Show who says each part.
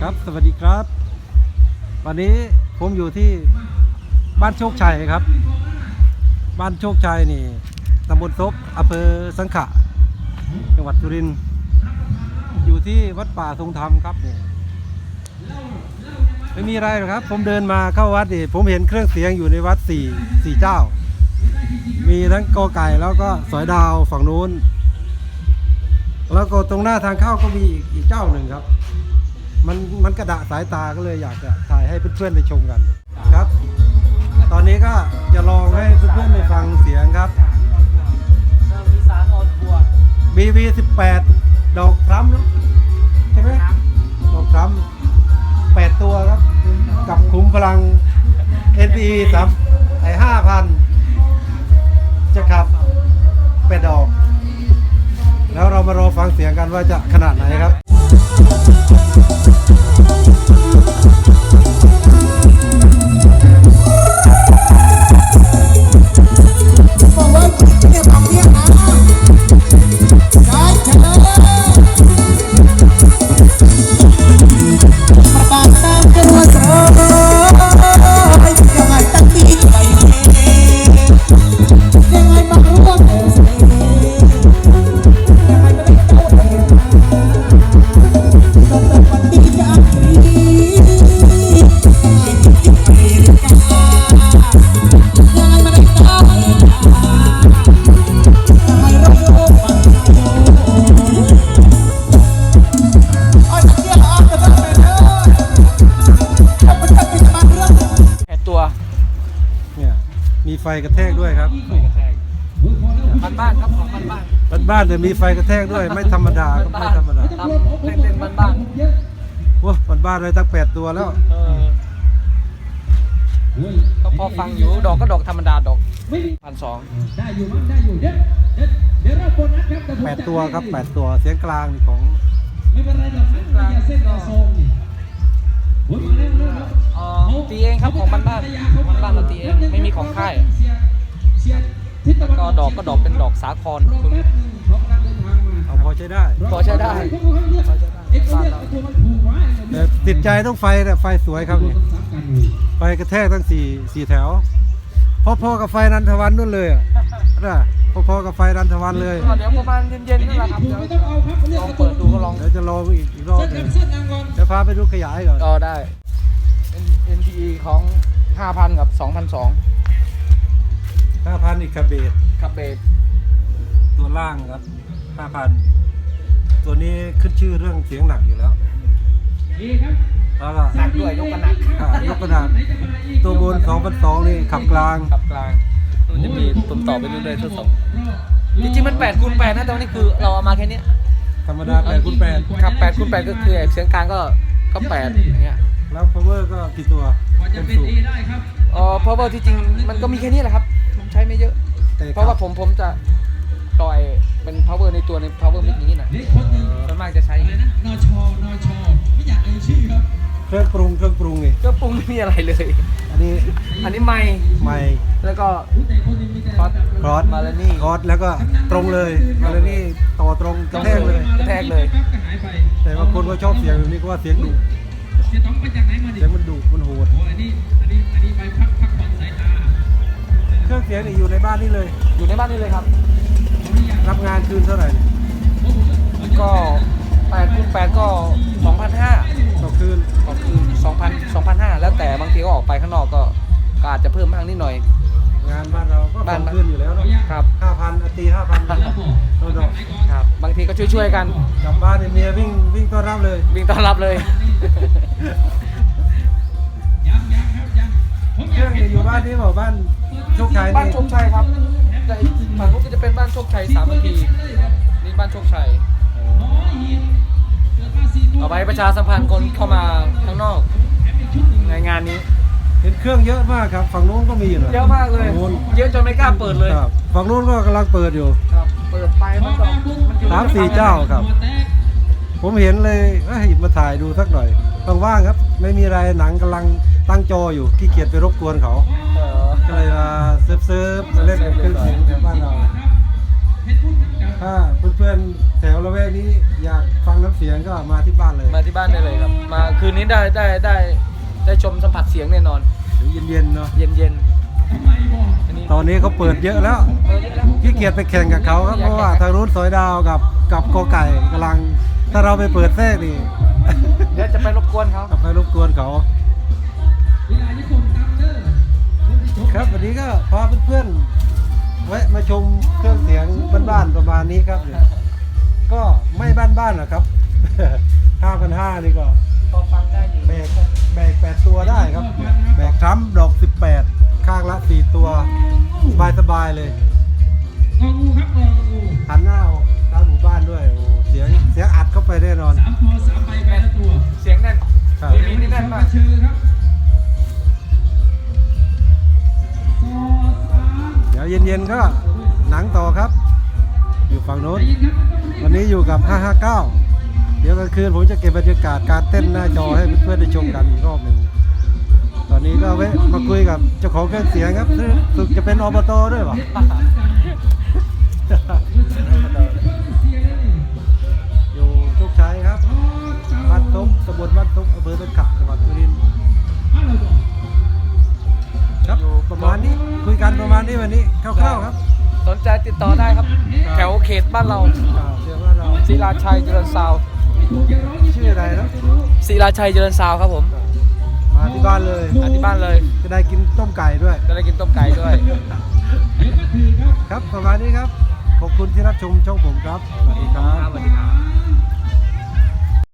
Speaker 1: ครับ สวัสดีครับ วันนี้ผมอยู่ที่บ้านโชคชัยครับ บ้านโชคชัยนี่ตำบลซบอำเภอสังขะ จังหวัดสุรินทร์อยู่ที่วัดป่าทรงธรรมครับนี่ไม่มีอะไรหรอกครับ ผมเดินมาเข้าวัดนี่ผมเห็นเครื่องเสียงอยู่ในวัดสี่สี่เจ้า มีทั้งกอไก่แล้วก็สอยดาวฝั่งนู้น แล้วก็ตรงหน้าทางเข้าก็มีอีกอีกเจ้าหนึ่งครับ มันมันกระดะสายตาก็เลยอยากจะถ่ายให้เพื่อนๆได้ชมกันครับ ตอนนี้ก็จะลองให้เพื่อนๆได้ฟังเสียงครับ
Speaker 2: อีสานอนทัวร์
Speaker 1: BV 18ดอกพร้ำใช่ไหมดอกพร้ำแปดตัวครับ กับคุ้มพลัง NPE สามไอห้าพันจะขับแปดดอก แล้วเรามารอฟังเสียงกันว่าจะขนาดไหนครับ Thank you. ฟกระแทกด้วยครับ
Speaker 2: บ้านบ้านๆครับของบ้านบ้าน
Speaker 1: บ้านบ้านๆแต่มีไฟกระแทกด้วยไม่ธรรมดาครับ
Speaker 2: บ้า
Speaker 1: ไม่
Speaker 2: น
Speaker 1: ธรรมดา
Speaker 2: ครับเล่นเล่นบ้านบ้าน
Speaker 1: โอ้บ้านบ้านๆเลยตั้งแปดตัวแล้ว
Speaker 2: ๆเออก็พอฟังอยู่ดอกก็ดอกธรรมดาดอกพันสอง
Speaker 3: ได้อยู่มั้งได้อยู่เดี๋ยวเดี๋ยวเดี๋ยวเราโบนัสครับเยวผม
Speaker 1: แปด
Speaker 3: จั
Speaker 1: ตัว
Speaker 3: ให้
Speaker 1: ครับแปดตัวเสียงกลางนี่ของ
Speaker 3: ไม่เป็นไรหรอกครับอย่าเส้นอย่าทรงนี่โอ้ยมาเร็วเร็วเร็ว
Speaker 2: เออตีเองครับของบ้านบ้านบ้านบ้านเราตีเองไม่มีของค่าย ดอกก็ดอกเป็นดอกสาคร
Speaker 3: รอ
Speaker 2: คุณ
Speaker 3: แป๊บหนึงเขากำลังเดินทางมา
Speaker 1: เอาพอใช้ได้
Speaker 2: พอใช้ได้
Speaker 3: พวกเขาเลือก
Speaker 2: พอใช้ได้
Speaker 3: เอ็กซ์เลือกเอาตัวมันผูกไว้
Speaker 1: แต่ติดใจต้องไฟแต่ไฟสวยครับนี่
Speaker 3: ต้องซับกันอยู่
Speaker 1: ไฟกระแทกทั้งสี่สี่แถวพอๆกับไฟนันทวันนู่นเลยอะนะพอๆกับไฟนันทวันเลย
Speaker 2: ก็เดี๋ยวประมาณเย็นๆนั่นแหละครับ
Speaker 3: ผูก
Speaker 2: เดี๋ยว
Speaker 3: ไม่ต้องเอาครับเลือก
Speaker 2: ลอง
Speaker 3: เอาตั
Speaker 2: เปิ
Speaker 3: ว
Speaker 2: ดดูก็ลอง
Speaker 1: เดี๋ยวจะลองอีกอีกรอบ
Speaker 3: เส้น
Speaker 1: หนึ
Speaker 3: กั
Speaker 1: ง
Speaker 3: บเส้นนางก่อน
Speaker 1: เดี๋ยวพาไปดูขยายก่อน
Speaker 2: ก็ได้ N- NPE ของ 5,000 กับ 2,200
Speaker 1: ห้าพันอีกคาเบต
Speaker 2: ครับเบส
Speaker 1: ตัวล่างครับห้าพันตัวนี้ขึ้นชื่อเรื่องเสียงหนักอยู่แล้ว
Speaker 3: ดีครับ
Speaker 1: แล้วก็
Speaker 2: หนักด้วยยกกันหนัก
Speaker 1: อ่ายกกระดาษตัวบน2 0 0นี่ขับกลาง
Speaker 2: ขับกลางมันจะมีตุ่มต่อไปเรื่อยๆทดสอบจริงๆมัน8คูณ8นะแต่ว่านี่คือเราเอามาแค่เนี้ย
Speaker 1: ธรรมดา8คูณ8
Speaker 2: ครับ8คูณ8ก็คือไอ้เสียงกลางก็ก็8อย่างเงี้ย
Speaker 1: แล้ว power ก็กี่ตัว
Speaker 3: กว่าจะเป็นดีได้ครับ
Speaker 2: เออเพราะว่าที่จริงมันก็มีแค่นี้แหละครับผมใช้ไม่เยอะ
Speaker 1: แต่
Speaker 2: เพราะว่าผมผมจะต่อยเป็น power ในตัวใน power mix อย่างนี้นะ
Speaker 3: เด็กคนหนึ่ง
Speaker 2: ส่วนมากจะใช้อ
Speaker 3: อะ
Speaker 2: ย่าง
Speaker 3: ไร
Speaker 2: นี้
Speaker 3: นะนชนชไม่อยากเอ่ยชื่อครับ
Speaker 1: เครื่องปรุงเครื่องปรุงนี่
Speaker 2: ก็ปรุงไม่มีอะไรเลย
Speaker 1: อันนี้
Speaker 2: อันนี้ไม่
Speaker 1: ใหม่
Speaker 2: แล้วก็
Speaker 3: ผู้แต่คนหนึ่งมีแต่
Speaker 2: คอส
Speaker 1: ครอส
Speaker 2: มาลานี่
Speaker 1: ครอสแล้วก็ตรงเลยมาเลยนี่ต่อตรงกระแทกเลย
Speaker 2: กระแทกเลย
Speaker 3: ปั๊บก็หายไป
Speaker 1: แต่บางคนก็ชอบเสียงแบบนี้ก็ว่าเสียงดุ
Speaker 3: เสียต้องไปจากไหนมาดิ
Speaker 1: เสียงมันดุมันโหด เครื่องเสียงนี่อยู่ในบ้านนี่เลย
Speaker 2: อยู่ในบ้านนี่เลยครับ
Speaker 1: รับงานคืนเท่าไหร่เนี่ย
Speaker 2: ก็8คูณ8ก็2,500
Speaker 1: ต่อคืน
Speaker 2: ก็คือ2,000 2,500แล้วแต่บางทีก็ออกไปข้างนอกก็ก็อาจจะเพิ่มบ้างนิดหน่อย
Speaker 1: งานบ้านเราก็
Speaker 2: บ้าน
Speaker 1: ต่อคืนอยู่แล้วเนอะ
Speaker 2: ครับ
Speaker 1: ห้าพันตีห้าพันโดด
Speaker 2: ครับ บางทีก็ช่วยๆกัน
Speaker 1: ๆกลับบ้านเนี่ยเมียวิ่งวิ่งต้อนรับเลย
Speaker 2: วิ่งต้อนรับเลย
Speaker 3: ยังยังครับยังผม
Speaker 1: เค
Speaker 3: อ
Speaker 1: รื่
Speaker 3: ยา
Speaker 1: อกง
Speaker 3: เห็
Speaker 1: เนี่ย
Speaker 3: น
Speaker 1: อยู่บ้านนี้บอกบ้าน โชคชัย
Speaker 2: บ้าน
Speaker 1: นี่
Speaker 2: โชคชัยครับแต่อีกฝั่งนู้นก็จะเป็นบ้านโชคชัยสามัคคีนี่บ้านโชคชัย
Speaker 3: หมอหินเกิดมาสี่โมง
Speaker 2: เอาไว้ประชาสัมพันธ์คนเข้ามาข้างนอก
Speaker 3: แถมอีกชุดหนึ่ง
Speaker 2: ในงานนี้
Speaker 1: เห็นเครื่องเยอะมากครับ ฝั่งนู้นก็มีอยู่น
Speaker 2: เยอะมากเลย
Speaker 1: ฝั่งนู้น
Speaker 2: เยอะจนไม่กล้าเปิดเลย
Speaker 1: ครับฝั่งนู้นก็กำลังเปิดอยู่
Speaker 2: ครับเปิดไปมันก็มันอยู่
Speaker 1: สามสี่เจ้าครับ
Speaker 3: หัวแตก
Speaker 1: ผมเห็นเลยเอ้ยมาถ่ายดูสักหน่อยว่างๆครับ ไม่มีอะไรหนังกำลังตั้งจออยู่ขี้เกียจไปรบกวนเขา
Speaker 2: เออ
Speaker 1: ก็เลยมาเซิร์ฟๆมาเล่นกับเครื่องเสียงแถวบ้านเรา
Speaker 3: เพชรพูดกับ
Speaker 1: ถ้าเพื่อนๆแถวละแวกนี้อยากฟังน้ำเสียงก็มาที่บ้านเลย
Speaker 2: มาที่บ้านได้เลยครับ มาคืนนี้ได้ได้ได้ได้ชมสัมผัสเสียงแน่นอน
Speaker 1: เดี๋ยวเย็นๆเนาะ
Speaker 2: เย็นเย็นๆอันนี้
Speaker 1: ตอนนี้เขาเปิดเยอะแล้ว
Speaker 2: เออเยอะแล้ว
Speaker 1: ขี้เกียจไปแข่งกับเขาครับเพราะว่าทางนู้นสอยดาวกับกับกอไก่กำลัง ถ้าเราไปเปิดแทรกนี่
Speaker 2: เดี๋ยวจะไปรบกวนเขา
Speaker 1: กลับไปรบกวนเขา
Speaker 3: นนี้
Speaker 1: ก็พาเพื่อนๆแวะมาชมเครื่องเสียงบ้านๆประมาณนี้ครับเนี่ยก็ไม่บ้านๆหรอกครับ ห้าพันห้านี่ก็
Speaker 2: พอฟังได้อยู่
Speaker 1: แบกแบกแปดตัวได้ครับ แบกทรัมป์ดอกสิบแปดข้างละสี่ตัว สบายๆเลย
Speaker 3: งองูครับงองู
Speaker 1: หันหน้าออกตามหมู่บ้านด้วยโอ้เสียงเสียงอัดเข้าไปแน่นอน
Speaker 3: สามตัวสามใบแปดตัว
Speaker 2: เสียงแน่น
Speaker 1: ครับ
Speaker 2: ทีวีนี่แน่นมาก
Speaker 3: เชื่อครับ
Speaker 1: เย็นๆก็หนังต่อครับ อยู่ฝั่งโน้นวันนี้อยู่กับ 559 เดี๋ยวกลางคืนผมจะเก็บบรรยากาศการเต้นหน้าจอให้เพื่อนๆได้ชมกันอีกรอบหนึ่งตอนนี้ก็แวะมาคุยกับเจ้าของเครื่องเสียงครับซึ่งสึกจะเป็นอบตด้วยเปล่ะอยู่โชคชัยครับบ้านตุ้มตำบลบ้านตุ้มอำเภอต้นขับจังหวัดสุรินทร์ คุยกันประมาณนี้วันนี้คร่าวๆครับ
Speaker 2: สนใจติดต่อได้ครับ แถวเขตบ้านเรา
Speaker 1: อ่าเชื่อว่าเรา
Speaker 2: ศิลาชัยเจริญซาวด์
Speaker 1: ชื่ออะไรนะ
Speaker 2: ศิลาชัยเจริญซาวด์ครับผม
Speaker 1: มาที่บ้านเลย
Speaker 2: มาที่บ้านเลย
Speaker 1: จะได้กินต้มไก่ด้วย
Speaker 2: จะได้กินต้มไก่ด้วย
Speaker 1: ครับประมาณนี้ครับ ขอบคุณที่รับชมช่องผมครับ สวัสดีครับ
Speaker 2: สวัสดีครับ